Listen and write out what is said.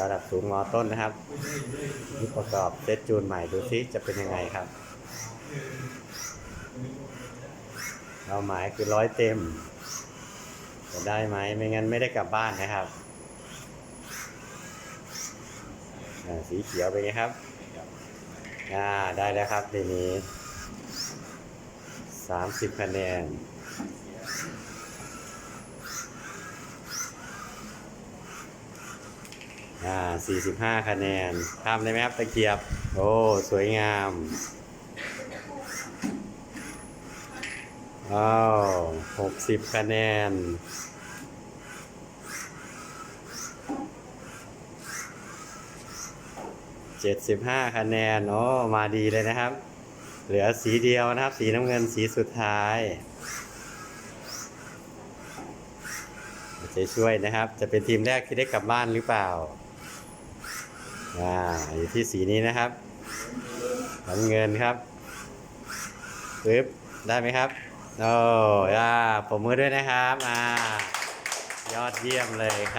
ระดับสูงมอต้นนะครับนี่ประกอบเซตจูนใหม่ดูซิจะเป็นยังไงครับ เราหมายคือร้อยเต็ม จะได้ไหมไม่งั้นไม่ได้กลับบ้านนะครับสีเขียวเป็นไงครับอ่าได้แล้วครับทีนี้สามสิบคะแนน อ่า45 คะแนนทำได้ไหมครับตะเกียบ โอ้ สวยงามอ้าว60 คะแนน75คะแนนโอ้มาดีเลยนะครับ เหลือสีเดียวนะครับ สีน้ำเงินสีสุดท้ายจะช่วยนะครับ จะเป็นทีมแรกที่ได้กลับบ้านหรือเปล่า อ่าอยู่ที่สีนี้นะครับน้ำเงินครับปึ๊บได้ไหมครับโอ้ย่าผมมือด้วยนะครับอ่ายอดเยี่ยมเลยครับ